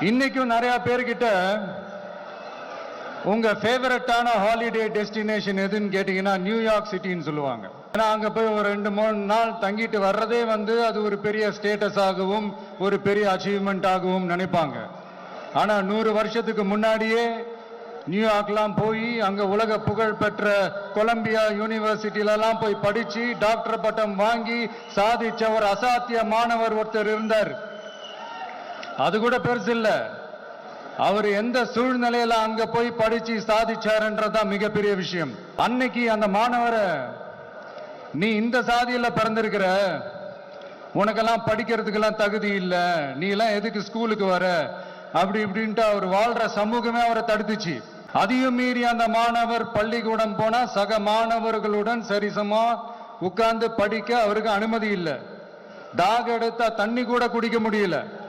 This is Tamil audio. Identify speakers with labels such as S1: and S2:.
S1: இன்னைக்கும் நிறைய பேர்கிட்ட உங்க ஃபேவரட்டான ஹாலிடே டெஸ்டினேஷன் எதுன்னு கேட்டீங்கன்னா நியூயார்க் சிட்டின்னு சொல்லுவாங்க. ஏன்னா அங்க போய் ஒரு ரெண்டு மூணு நாள் தங்கிட்டு வர்றதே வந்து அது ஒரு பெரிய ஸ்டேட்டஸ் ஆகவும் ஒரு பெரிய அச்சீவ்மெண்ட் ஆகவும் நினைப்பாங்க. ஆனா நூறு வருஷத்துக்கு முன்னாடியே நியூயார்க்லாம் போய் அங்க உலக புகழ் பெற்ற கொலம்பியா யூனிவர்சிட்டிலலாம் போய் படிச்சு டாக்டர் பட்டம் வாங்கி சாதிச்சவர் அசாத்திய மாணவர் ஒருத்தர் இருந்தார். அது கூட பெருசு இல்லை. அவர் எந்த சூழ்நிலையில அங்க போய் படிச்சு சாதிச்சாருன்றதுதான் மிகப்பெரிய விஷயம். அன்னைக்கு அந்த மாணவரை நீ இந்த சாதியில பிறந்திருக்கிற. உனக்கெல்லாம் படிக்கிறதுக்கெல்லாம் தகுதி இல்லை. நீ எல்லாம் எதுக்கு ஸ்கூலுக்கு வர? அப்படி இப்படின்ட்டு அவர் வாழ்ற சமூகமே அவரை தடுத்துச்சு. அதையும் மீறி அந்த மாணவர் பள்ளிக்கூடம் போனா சக மாணவர்களுடன் சரிசமா உட்கார்ந்து படிக்க அவருக்கு அனுமதி இல்லை. தாக எடுத்தா தண்ணி கூட குடிக்க முடியல.